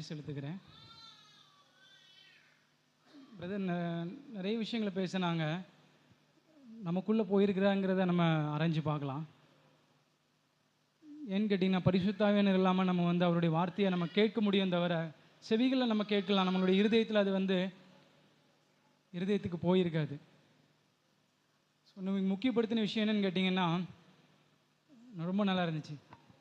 நன்றி செலுத்துக்கிறேன் பிரதர் நிறைய விஷயங்களை பேசினாங்க. நமக்குள்ளே போயிருக்கிறாங்கிறத நம்ம அரைஞ்சு பார்க்கலாம். ஏன்னு கேட்டிங்கன்னா பரிசுத்தாவியனர் இல்லாமல் நம்ம வந்து அவருடைய வார்த்தையை நம்ம கேட்க முடியும் தவிர செவிகளில் நம்ம கேட்கலாம். நம்மளுடைய இருதயத்தில் அது வந்து இருதயத்துக்கு போயிருக்காது. ஸோ நமக்கு முக்கியப்படுத்தின விஷயம் என்னன்னு கேட்டிங்கன்னா ரொம்ப நல்லா இருந்துச்சு.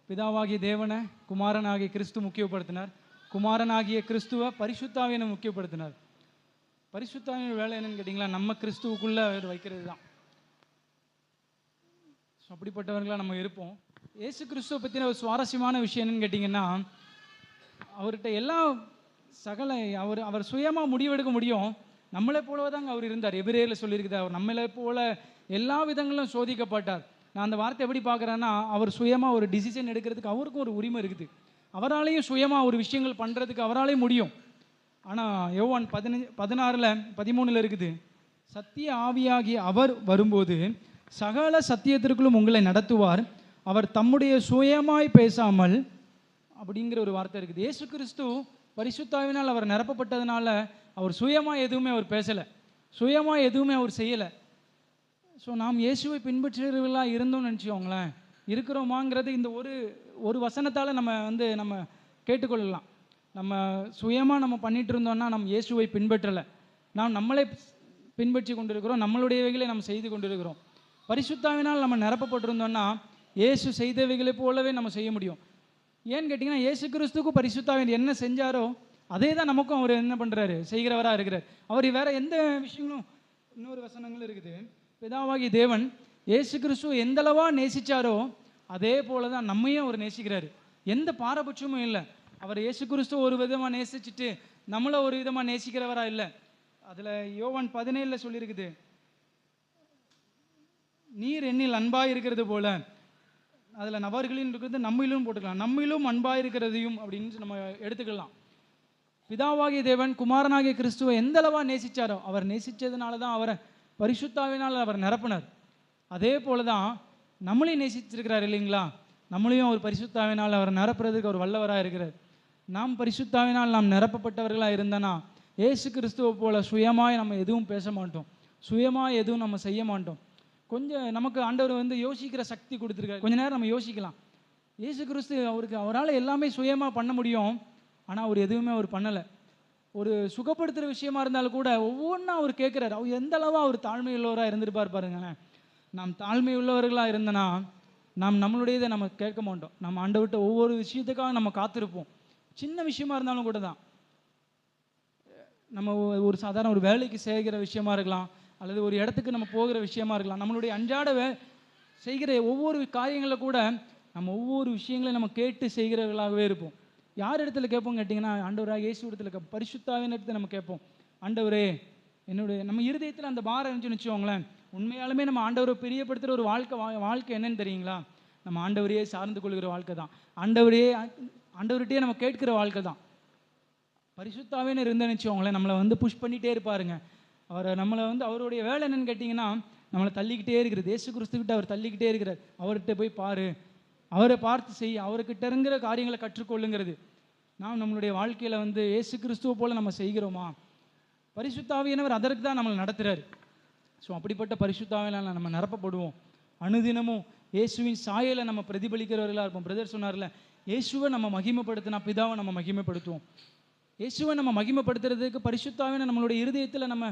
பிதாவாகிய தேவனை குமாரனாகிய கிறிஸ்து முக்கியப்படுத்தினார். குமாரனாகிய கிறிஸ்துவை பரிசுத்தாவியனை முக்கியப்படுத்தினார். பரிசுத்தாவின் வேலை என்னன்னு கேட்டிங்களா? நம்ம கிறிஸ்துவுக்குள்ளே அவர் வைக்கிறது தான். ஸோ அப்படிப்பட்டவர்களாக நம்ம இருப்போம். ஏசு கிறிஸ்துவை பற்றின ஒரு சுவாரஸ்யமான விஷயம் என்னன்னு கேட்டிங்கன்னா அவர்கிட்ட எல்லா சகல அவர் அவர் சுயமாக முடிவெடுக்க முடியும். நம்மளை போலவே தாங்க அவர் இருந்தார். எபிரேயில் சொல்லியிருக்குது அவர். நம்மளை போல எல்லா விதங்களும் சோதிக்கப்பட்டார். நான் அந்த வார்த்தை எப்படி பார்க்குறேன்னா அவர் சுயமாக ஒரு டிசிஷன் எடுக்கிறதுக்கு அவருக்கும் ஒரு உரிமை இருக்குது. அவராலையும் சுயமாக ஒரு விஷயங்கள் பண்ணுறதுக்கு அவராலேயும் முடியும். ஆனால் யோவான் பதினஞ்சு பதினாறில் பதிமூணில் இருக்குது சத்திய ஆவியாகிய அவர் வரும்போது சகல சத்தியத்திற்குள்ளும் உங்களை நடத்துவார். அவர் தம்முடைய சுயமாய் பேசாமல் அப்படிங்கிற ஒரு வார்த்தை இருக்குது. ஏசு கிறிஸ்து பரிசுத்தாவினால் அவர் நிரப்பப்பட்டதுனால அவர் சுயமாக எதுவுமே அவர் பேசலை. சுயமாக எதுவுமே அவர் செய்யலை. ஸோ நாம் இயேசுவை பின்பற்றுகிறவர்களாக இருந்தோம்னு நினச்சிக்கோங்களேன். இருக்கிறோமாங்கிறது இந்த ஒரு ஒரு வசனத்தால் நம்ம வந்து நம்ம கேட்டுக்கொள்ளலாம். நம்ம சுயமாக நம்ம பண்ணிட்டு இருந்தோம்னா நம்ம இயேசுவை பின்பற்றலை. நாம் நம்மளை பின்பற்றி கொண்டிருக்கிறோம். நம்மளுடையவைகளை நம்ம செய்து கொண்டிருக்கிறோம். பரிசுத்தாவினால் நம்ம நிரப்பப்பட்டிருந்தோம்னா இயேசு செய்தவைகளை போலவே நம்ம செய்ய முடியும். ஏன்னு கேட்டிங்கன்னா இயேசு கிறிஸ்துக்கும் பரிசுத்தாவின் என்ன செஞ்சாரோ அதே தான் நமக்கும் அவர் என்ன பண்ணுறாரு செய்கிறவராக இருக்கிறார். அவர் வேறு எந்த விஷயங்களும் இன்னொரு வசனங்களும் இருக்குது. பிதாவாகி தேவன் இயேசு கிறிஸ்துவ எந்தளவாக நேசிச்சாரோ அதே போல தான் நம்மையும் அவர் நேசிக்கிறாரு. எந்த பாரபட்சமும் இல்லை. அவர் இயேசு கிறிஸ்துவ ஒரு விதமாக நேசிச்சுட்டு நம்மளை ஒரு விதமாக நேசிக்கிறவரா இல்லை. அதில் யோவான் பதினேழில் சொல்லியிருக்குது. நீர் என்னில் அன்பாக இருக்கிறது போல அதில் நபர்களின் இருக்கிறது நம்மிலும் போட்டுக்கலாம். நம்மிலும் அன்பாக இருக்கிறதையும் அப்படின்னு நம்ம எடுத்துக்கலாம். பிதாவாகிய தேவன் குமாரனாகிய கிறிஸ்துவை எந்த அளவாக நேசிச்சாரோ அவர் நேசித்ததுனால தான் அவரை பரிசுத்தாவினால் அவர் நிரப்பினார். அதே போல தான் நம்மளையும் நேசித்திருக்கிறார் இல்லைங்களா? நம்மளையும் அவர் பரிசுத்தாவினால் அவர் நிரப்புறதுக்கு அவர் வல்லவராக இருக்கிறார். நாம் பரிசுத்தாவினால் நாம் நிரப்பப்பட்டவர்களாக இருந்தனா ஏசு கிறிஸ்துவை போல சுயமாய் நம்ம எதுவும் பேச மாட்டோம். சுயமாக எதுவும் நம்ம செய்ய மாட்டோம். கொஞ்சம் நமக்கு ஆண்டவர் வந்து யோசிக்கிற சக்தி கொடுத்துருக்காரு. கொஞ்ச நேரம் நம்ம யோசிக்கலாம். இயேசு கிறிஸ்து அவருக்கு அவரால் எல்லாமே சுயமாக பண்ண முடியும். ஆனால் அவர் எதுவுமே அவர் பண்ணலை. ஒரு சுகப்படுத்துகிற விஷயமா இருந்தாலும் கூட ஒவ்வொன்றா அவர் கேட்குறாரு. அவர் எந்த அளவா அவர் தாழ்மையுள்ளவராக இருந்திருப்பார் பாருங்களேன். நாம் தாழ்மை உள்ளவர்களாக இருந்தனா நாம் நம்மளுடையதை நம்ம கேட்க மாட்டோம். நம்ம ஆண்டவர்கிட்ட ஒவ்வொரு விஷயத்துக்காக நம்ம காத்திருப்போம். சின்ன விஷயமா இருந்தாலும் கூட தான். நம்ம ஒரு சாதாரண ஒரு வேலைக்கு செய்கிற விஷயமா இருக்கலாம் அல்லது ஒரு இடத்துக்கு நம்ம போகிற விஷயமா இருக்கலாம். நம்மளுடைய அன்றாட வே செய்கிற ஒவ்வொரு காரியங்களில் கூட நம்ம ஒவ்வொரு விஷயங்களையும் நம்ம கேட்டு செய்கிறவர்களாகவே இருப்போம். யார் இடத்துல கேட்போம் கேட்டிங்கன்னா ஆண்டவராக இயேசு இடத்துல கே பரிசுத்தாவின் இடத்துல நம்ம கேட்போம். ஆண்டவரே என்னுடைய நம்ம இருதயத்தில் அந்த பாரம் இருந்துச்சுன்னு வச்சுக்கோங்களேன். உண்மையாலுமே நம்ம ஆண்டவரை பிரியப்படுத்துகிற ஒரு வாழ்க்கை வா- வாழ்க்கை என்னன்னு தெரியுங்களா? நம்ம ஆண்டவரையே சார்ந்து கொள்கிற வாழ்க்கை தான். ஆண்டவரையே ஆண்டவர்கிட்டயே நம்ம கேட்கிற வாழ்க்கை தான். பரிசுத்தாவேன்னு இருந்தேன்னு வச்சுக்கோங்களேன் நம்மளை வந்து புஷ் பண்ணிகிட்டே இருப்பாருங்க. அவரை நம்மளை வந்து அவருடைய வேலை என்னன்னு கேட்டிங்கன்னா நம்மளை தள்ளிக்கிட்டே இருக்கிறது. இயேசு கிறிஸ்துக்கிட்ட அவர் தள்ளிக்கிட்டே இருக்கிறார். அவர்கிட்ட போய் பாரு. அவரை பார்த்து செய். அவர்கிட்ட இருங்கிற காரியங்களை கற்றுக்கொள்ளுங்கிறது. நாம் நம்மளுடைய வாழ்க்கையில் வந்து இயேசு கிறிஸ்துவை போல் நம்ம செய்கிறோமா? பரிசுத்தாவியானவர் அதற்கு தான் நம்மளை நடத்துகிறார் ஸோ அப்படிப்பட்ட பரிசுத்தாவையெல்லாம் நம்ம நிரப்பப்படுவோம். அனுதினமும் இயேசுவின் சாயலை நம்ம பிரதிபலிக்கிறவர்களாக இருப்போம். பிரதர் சொன்னார்ல இயேசுவை நம்ம மகிமைப்படுத்தினா பிதாவை நம்ம மகிமைப்படுத்துவோம். இயேசுவை நம்ம மகிமைப்படுத்துறதுக்கு பரிசுத்தாவின நம்மளுடைய இருதயத்தில் நம்ம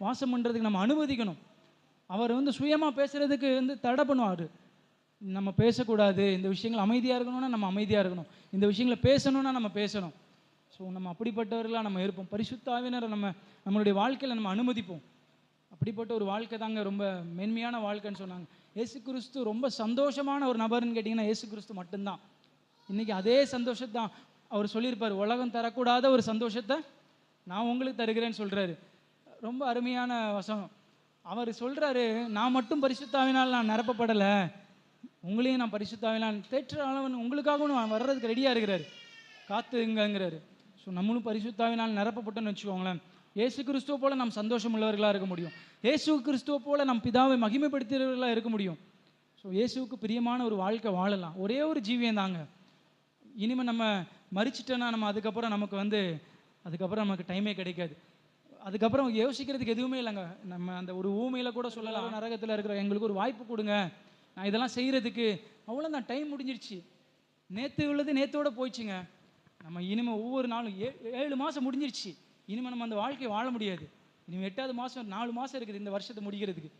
வாசம் பண்ணுறதுக்கு நம்ம அனுமதிக்கணும். அவர் வந்து சுயமாக பேசுகிறதுக்கு வந்து தடை பண்ணுவார். நம்ம பேசக்கூடாது. இந்த விஷயங்கள் அமைதியாக இருக்கணும்னா நம்ம அமைதியாக இருக்கணும். இந்த விஷயங்களை பேசணும்னா நம்ம பேசணும். ஸோ நம்ம அப்படிப்பட்டவர்களாக நம்ம இருப்போம். பரிசுத்தாவினரை நம்ம நம்மளுடைய வாழ்க்கையில் நம்ம அனுமதிப்போம். அப்படிப்பட்ட ஒரு வாழ்க்கை தாங்க ரொம்ப மென்மையான வாழ்க்கைன்னு சொன்னாங்க. ஏசு கிறிஸ்து ரொம்ப சந்தோஷமான ஒரு நபர்னு கேட்டிங்கன்னா ஏசு கிறிஸ்து மட்டும்தான். இன்றைக்கி அதே சந்தோஷத்தான். அவர் சொல்லியிருப்பார் உலகம் தரக்கூடாத ஒரு சந்தோஷத்தை நான் உங்களுக்கு தருகிறேன்னு சொல்கிறாரு ரொம்ப அருமையான வசனம். அவர் சொல்கிறாரு நான் மட்டும் பரிசுத்தாவினால் நான் நிரப்பப்படலை. உங்களையும் நான் பரிசுத்தாவினால் தேற்ற அளவன் உங்களுக்காகவும் நான் வர்றதுக்கு ரெடியாக இருக்கிறாரு. காத்துங்கிறாரு ஸோ நம்மளும் பரிசுத்தாவினால் நிரப்பப்பட்டோன்னு வச்சுக்கோங்களேன். இயேசு கிறிஸ்துவ போல நாம் சந்தோஷம் உள்ளவர்களாக இருக்க முடியும். இயேசு கிறிஸ்துவ போல நம் பிதாவை மகிமைப்படுத்துகிறவர்களாக இருக்க முடியும். ஸோ இயேசுவுக்கு பிரியமான ஒரு வாழ்க்கை வாழலாம். ஒரே ஒரு ஜீவியம் தாங்க. இனிமேல் நம்ம மறிச்சிட்டோன்னா நம்ம அதுக்கப்புறம் நமக்கு வந்து அதுக்கப்புறம் நமக்கு டைமே கிடைக்காது. அதுக்கப்புறம் யோசிக்கிறதுக்கு எதுவுமே இல்லைங்க. நம்ம அந்த ஒரு ஊமையில் கூட சொல்லலாம். நரகத்தில் இருக்கிற எங்களுக்கு ஒரு வாய்ப்பு கொடுங்க. நான் இதெல்லாம் செய்கிறதுக்கு அவ்வளோதான் டைம் முடிஞ்சிருச்சு. நேற்று உள்ளது நேற்றோட போயிடுச்சுங்க. நம்ம இனிமேல் ஒவ்வொரு நாளும் ஏ ஏழு மாதம் முடிஞ்சிருச்சு. இனிமேல் நம்ம அந்த வாழ்க்கையை வாழ முடியாது. இனிமேல் எட்டாவது மாதம் நாலு மாதம் இருக்குது இந்த வருஷத்தை முடிக்கிறதுக்கு.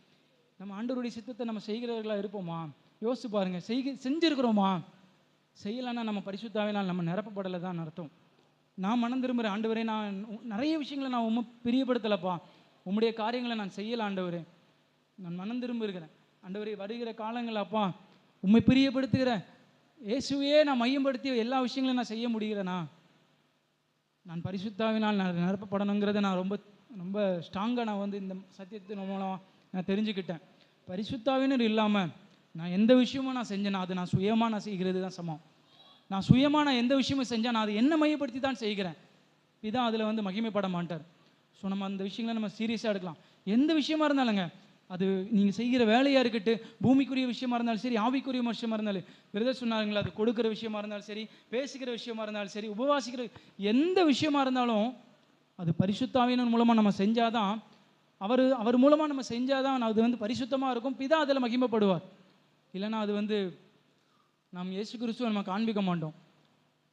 நம்ம ஆண்டவருடைய சித்தத்தை நம்ம செய்கிறவர்களாக இருப்போமா? யோசிச்சு பாருங்கள் செய்க செஞ்சுருக்குறோமா? செய்யலைன்னா நம்ம பரிசுத்தாவினால் நம்ம நிரப்பப்படலை தான் அர்த்தம். நான் மனம் திரும்புகிறேன் ஆண்டவரே நான் நிறைய விஷயங்களை நான் உண்மை பிரியப்படுத்தலைப்பா. உம்முடைய காரியங்களை நான் செய்யலை ஆண்டவரே. நான் மனம் திரும்புகிறேன். ஆண்டவரே வருகிற காலங்கள் அப்பா உண்மை பிரியப்படுத்துகிறேன் இயேசுவையே நான் மையப்படுத்தி எல்லா விஷயங்களையும் நான் செய்ய முடிகிறேனா? நான் பரிசுத்தாவினால் நான் நிரப்பப்படணுங்கிறத நான் ரொம்ப ரொம்ப ஸ்ட்ராங்காக நான் வந்து இந்த சத்தியத்தின் மூலம் நான் தெரிஞ்சுக்கிட்டேன். பரிசுத்தாவினர் இல்லாமல் நான் எந்த விஷயமும் நான் செஞ்சேன். அது நான் சுயமாக நான் செய்கிறது தான் சமம். நான் சுயமாக நான் எந்த விஷயமும் செஞ்சேன். நான் அது என்ன மையப்படுத்தி தான் செய்கிறேன்? இதான் அதில் வந்து மகிமைப்பட மாட்டார். ஸோ நம்ம அந்த விஷயங்களை நம்ம சீரியஸாக எடுக்கலாம். எந்த விஷயமா இருந்தாலுங்க அது நீங்கள் செய்கிற வேலையாக இருக்கட்டும் பூமிக்குரிய விஷயமா இருந்தாலும் சரி ஆவிக்குரிய விஷயமா இருந்தாலும் விரதம் சொன்னாருங்களா அது கொடுக்குற விஷயமா இருந்தாலும் சரி பேசுகிற விஷயமா இருந்தாலும் சரி உபவாசிக்கிற எந்த விஷயமா இருந்தாலும் அது பரிசுத்தாவினர் மூலமாக நம்ம செஞ்சாதான் அவர் அவர் மூலமாக நம்ம செஞ்சாதான் அது வந்து பரிசுத்தமாக இருக்கும் பிதா அதில் மகிமைப்படுவார். இல்லைன்னா அது வந்து நாம் இயேசு கிறிஸ்துவை நம்ம காண்பிக்க மாட்டோம்.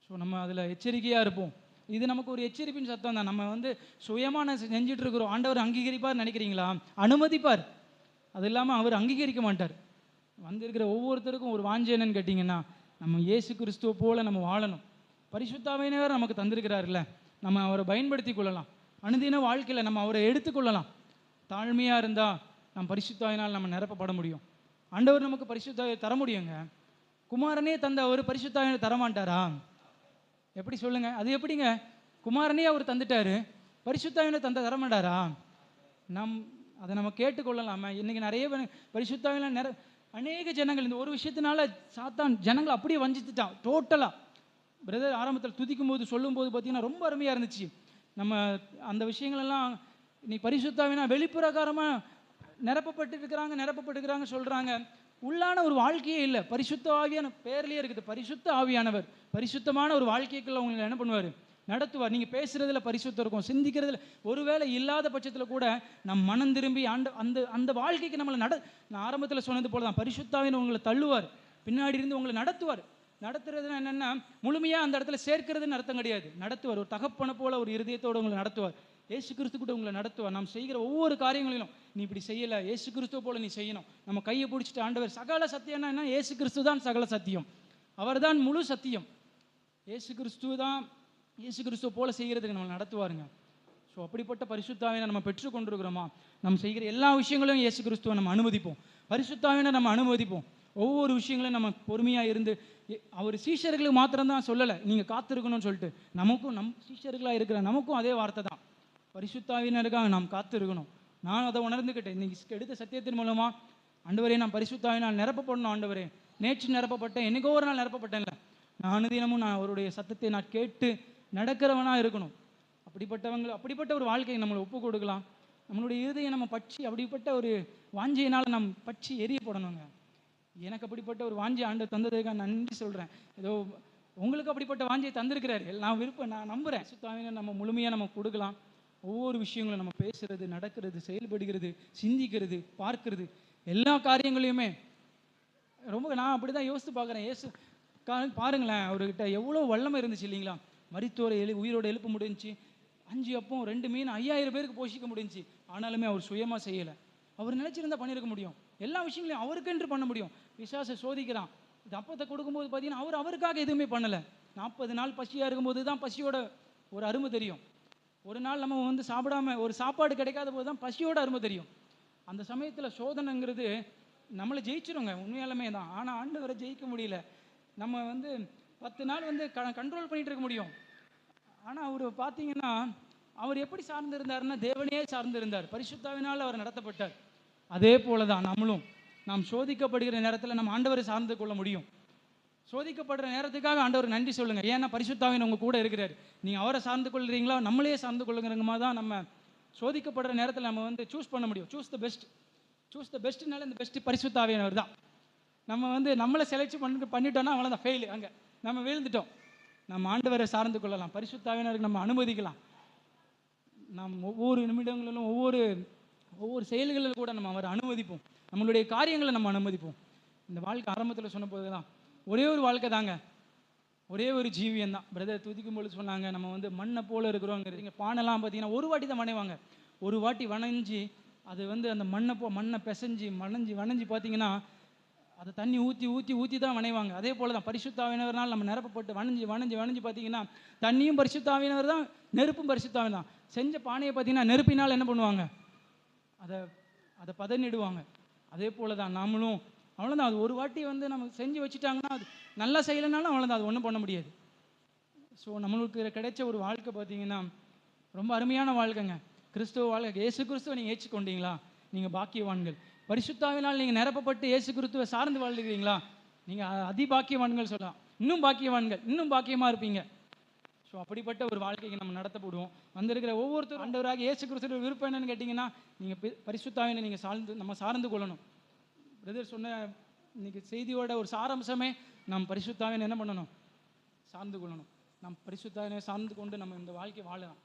ஸோ நம்ம அதில் எச்சரிக்கையாக இருப்போம். இது நமக்கு ஒரு எச்சரிப்பின் சத்தம் தான். நம்ம வந்து சுயமாக நான் செஞ்சுட்டு இருக்கிறோம். ஆண்டவர் அங்கீகரிப்பார் நினைக்கிறீங்களா? அனுமதிப்பார். அது இல்லாமல் அவர் அங்கீகரிக்க மாட்டார். வந்திருக்கிற ஒவ்வொருத்தருக்கும் ஒரு வாஞ்சை என்னன்னு கேட்டிங்கன்னா நம்ம இயேசு கிறிஸ்துவை போல் நம்ம வாழணும். பரிசுத்தாவினர் நமக்கு தந்திருக்கிறார்ல நம்ம அவரை பயன்படுத்தி கொள்ளலாம். அனுதின வாழ்க்கையில் நம்ம அவரை எடுத்துக்கொள்ளலாம் தாழ்மையாக இருந்தால் நம்ம பரிசுத்தாயினால் நம்ம நிரப்பப்பட முடியும். ஆண்டவர் நமக்கு பரிசுத்தாவை தர முடியுங்க? குமாரனே தந்த அவர் பரிசுத்தாவினை தரமாட்டாரா? எப்படி சொல்லுங்க? அது எப்படிங்க? குமாரனே அவர் தந்துட்டாரு. பரிசுத்தாவினை தந்த தரமாட்டாரா? நம் அதை நம்ம கேட்டுக்கொள்ளலாமே. இன்றைக்கி நிறைய பேர் பரிசுத்தாவின நிற அநேக ஜனங்கள் இந்த ஒரு விஷயத்தினால சாத்தான் ஜனங்களை அப்படியே வஞ்சித்துட்டான் டோட்டலாக பிரதர் ஆரம்பத்தில் துதிக்கும் போது சொல்லும்போது பார்த்தீங்கன்னா ரொம்ப அருமையாக இருந்துச்சு. நம்ம அந்த விஷயங்களெல்லாம் நீ பரிசுத்தாவினா வெளிப்புறகாரமாக நிரப்பப்பட்டு இருக்கிறாங்க நிரப்பப்பட்டுக்கிறாங்க சொல்கிறாங்க உள்ளான ஒரு வாழ்க்கையே இல்லை. பரிசுத்த ஆவியான பேர்லேயே இருக்குது. பரிசுத்த ஆவியானவர். பரிசுத்தமான ஒரு வாழ்க்கைக்குள்ள உங்களை என்ன பண்ணுவார்? நடத்துவார். நீங்கள் பேசுகிறதுல பரிசுத்தம் இருக்கும். சிந்திக்கிறதுல ஒருவேளை இல்லாத பட்சத்தில் கூட நம் மனம் திரும்பி ஆண்ட அந்த அந்த வாழ்க்கைக்கு நம்மளை நட நான் ஆரம்பத்தில் சொன்னது போல தான் பரிசுத்தாவின் உங்களை தள்ளுவார். பின்னாடி இருந்து உங்களை நடத்துவார். நடத்துறதுனா என்னென்னா முழுமையாக அந்த இடத்துல சேர்க்கிறதுன்னு அர்த்தம் கிடையாது. நடத்துவார். ஒரு தகப்பனை போல ஒரு இருதயத்தோடு உங்களை நடத்துவார். ஏசு கிறிஸ்து கூட உங்களை நடத்துவார். நாம் செய்கிற ஒவ்வொரு காரியங்களிலும் நீ இப்படி செய்யலை ஏசு கிறிஸ்துவ போல நீ செய்யணும். நம்ம கையை பிடிச்சிட்டு ஆண்டவர் சகல சத்தியம்னா என்ன? ஏசு கிறிஸ்து தான் சகல சத்தியம். அவர்தான் முழு சத்தியம். ஏசு கிறிஸ்துவ தான் இயேசு கிறிஸ்துவ போல செய்கிறதுக்கு நம்மளை நடத்துவாருங்க. ஸோ அப்படிப்பட்ட பரிசுத்தாவினை நம்ம பெற்றுக்கொண்டிருக்கிறோமா? நம்ம செய்கிற எல்லா விஷயங்களையும் இயேசு கிறிஸ்துவை நம்ம அனுமதிப்போம். பரிசுத்தாவினை நம்ம அனுமதிப்போம். ஒவ்வொரு விஷயங்களையும் நம்ம பொறுமையாக இருந்து அவர் சீஷர்களுக்கு மாத்திரம்தான் சொல்லலை. நீங்கள் காத்திருக்கணும்னு சொல்லிட்டு நமக்கும் நம் சீஷர்களாக இருக்கிற நமக்கும் அதே வார்த்தை தான். பரிசுத்தாவினருக்காக நாம் காத்திருக்கணும். நான் அதை உணர்ந்துக்கிட்டேன் இன்னைக்கு எடுத்த சத்தியத்தின் மூலமாக ஆண்டவரே நான் பரிசுத்தாவினால் நிரப்பப்படணும் ஆண்டவரே. நேற்று நிரப்பப்பட்டேன். என்னைக்கோ ஒரு நாள் நிரப்பப்பட்டேன்ல. நான் அனுதினமும் நான் அவருடைய சத்தத்தை நான் கேட்டு நடக்கிறவனாக இருக்கணும். அப்படிப்பட்டவங்க அப்படிப்பட்ட ஒரு வாழ்க்கையை நம்மளை ஒப்பு கொடுக்கலாம். நம்மளுடைய இருதயை நம்ம பச்சி அப்படிப்பட்ட ஒரு வாஞ்சியினால் நம் பச்சி எரியப்படணுங்க. எனக்கு அப்படிப்பட்ட ஒரு வாஞ்சி ஆண்டு தந்ததுக்காக நன்றி சொல்கிறேன் ஏதோ உங்களுக்கு அப்படிப்பட்ட வாஞ்சியை தந்திருக்கிறாரு. நான் விருப்பம் நான் நம்புகிறேன் சுத்தாவினை நம்ம முழுமையாக நம்ம கொடுக்கலாம். ஒவ்வொரு விஷயங்களும் நம்ம பேசுறது நடக்கிறது செயல்படுகிறது சிந்திக்கிறது பார்க்கிறது எல்லா காரியங்களையுமே ரொம்ப நான் அப்படி தான் யோசித்து பார்க்குறேன். ஏசு பாருங்களேன் அவர்கிட்ட எவ்வளோ வல்லமை இருந்துச்சு இல்லைங்களா? மரித்தோரை எழு உயிரோடு எழுப்ப முடிஞ்சு அஞ்சு அப்போ ரெண்டு மீன் ஐயாயிரம் பேருக்கு போஷிக்க முடிஞ்சுச்சு. ஆனாலுமே அவர் சுயமாக செய்யலை. அவர் நினச்சிருந்தா பண்ணியிருக்க முடியும். எல்லா விஷயங்களையும் அவருக்கென்று பண்ண முடியும். விசாசை சோதிக்கிறான். இது அப்பத்தை கொடுக்கும்போது பார்த்தீங்கன்னா அவர் அவருக்காக எதுவுமே பண்ணலை. நாற்பது நாள் பசியாக இருக்கும்போது தான் பசியோட ஒரு அருமை தெரியும். ஒரு நாள் நம்ம வந்து சாப்பிடாம ஒரு சாப்பாடு கிடைக்காத போது தான் பசியோட அருமை தெரியும். அந்த சமயத்தில் சோதனைங்கிறது நம்மளை ஜெயிச்சிருங்க. உண்மையாலுமே தான். ஆனால் ஆண்டவரை ஜெயிக்க முடியல. நம்ம வந்து பத்து நாள் வந்து க கண்ட்ரோல் பண்ணிட்டு இருக்க முடியும். ஆனால் அவர் பார்த்தீங்கன்னா அவர் எப்படி சார்ந்திருந்தார்னா தேவனையே சார்ந்து இருந்தார் பரிசுத்தாவினால் அவர் நடத்தப்பட்டார். அதே போல தான் நம்மளும். நாம் சோதிக்கப்படுகிற நேரத்தில் நம்ம ஆண்டவரை சார்ந்து கொள்ள முடியும். சோதிக்கப்படுற நேரத்துக்காக ஆண்டவர் நன்றி சொல்லுங்க. ஏன்னா பரிசுத்தாவின் உங்க கூட இருக்கிறார். நீங்க அவரை சார்ந்து கொள்றீங்களா? நம்மளே சார்ந்து கொள்ளுங்கிறங்கமா தான் நம்ம சோதிக்கப்படுற நேரத்தில் நம்ம வந்து சூஸ் பண்ண முடியும். Choose the best choose the பெஸ்ட்னால இந்த பெஸ்ட் பரிசுத்தாவியனவர் தான். நம்ம வந்து நம்மளை செலக்ட் பண்ணி பண்ணிட்டோம்னா அவ்வளோதான் ஃபெயில் அங்கே. நம்ம வீழ்ந்துட்டோம். நம்ம ஆண்டவரை சார்ந்து கொள்ளலாம். பரிசுத்தாவினருக்கு நம்ம அனுமதிக்கலாம். நாம் ஒவ்வொரு நிமிடங்களிலும் ஒவ்வொரு ஒவ்வொரு செயல்களில் கூட நம்ம அவரை அனுமதிப்போம். நம்மளுடைய காரியங்களை நம்ம அனுமதிப்போம். இந்த வாழ்க்கை ஆரம்பத்தில் சொன்ன போது தான் ஒரே ஒரு வாழ்க்கை தாங்க. ஒரே ஒரு ஜீவியம் தான் பிரதர் துதிக்கும் பொழுது சொன்னாங்க நம்ம வந்து மண்ணை போல இருக்கிறோங்கிறீங்க பானைலாம் பார்த்தீங்கன்னா ஒரு வாட்டி தான் வணைவாங்க ஒரு வாட்டி வணைஞ்சி அது வந்து அந்த மண்ணை போ மண்ணை பிசைஞ்சு மணஞ்சி வணைஞ்சி பார்த்தீங்கன்னா அதை தண்ணி ஊற்றி ஊற்றி ஊற்றி தான் வணைவாங்க அதே போல தான் பரிசுத்தாவினவர்னால் நம்ம நிரப்பப்பட்டு வணைஞ்சு வணைஞ்சு வணைஞ்சு பார்த்தீங்கன்னா தண்ணியும் பரிசுத்தாவினவர் தான் நெருப்பும் பரிசுத்தாவின் தான். செஞ்ச பானையை பார்த்தீங்கன்னா நெருப்பினால் என்ன பண்ணுவாங்க? அதை அதை பதனிடுவாங்க. அதே போல தான் நாமளும் அவ்வளோதான் அது ஒரு வாட்டி வந்து நம்ம செஞ்சு வச்சுட்டாங்கன்னா அது நல்லா செய்யலைனாலும் அவ்வளோதான் அது ஒன்றும் பண்ண முடியாது. ஸோ நம்மளுக்கு கிடைச்ச ஒரு வாழ்க்கை பார்த்தீங்கன்னா ரொம்ப அருமையான வாழ்க்கைங்க. கிறிஸ்துவ வாழ்க்கை. இயேசு கிறிஸ்துவ நீங்கள் ஏற்றுக்கொண்டீங்களா? நீங்கள் பாக்கியவான்கள். பரிசுத்தாவினால் நீங்கள் நிரப்பப்பட்டு இயேசு கிறிஸ்துவை சார்ந்து வாழ்கிறீங்களா? நீங்கள் அதிபாக்கியவான்கள் சொல்லலாம். இன்னும் பாக்கியவான்கள் இன்னும் பாக்கியமாக இருப்பீங்க. ஸோ அப்படிப்பட்ட ஒரு வாழ்க்கைக்கு நம்ம நடத்தப்படுவோம். வந்திருக்கிற ஒவ்வொருத்தரும் ஆண்டவராக இயேசு கிறிஸ்துவோட விருப்பம் என்னன்னு கேட்டிங்கன்னா நீங்கள் பரிசுத்தாவினை நீங்கள் சார்ந்து நம்ம சார்ந்து கொள்ளணும். பிரதர் சொன்ன இன்னைக்கு செய்தியோட ஒரு சாராம்சமே நாம் பரிசுத்தாவினை என்ன பண்ணணும்? சார்ந்து கொள்ளணும். நாம் பரிசுத்தாவினை சார்ந்து கொண்டு நம்ம இந்த வாழ்க்கை வாழலாம்.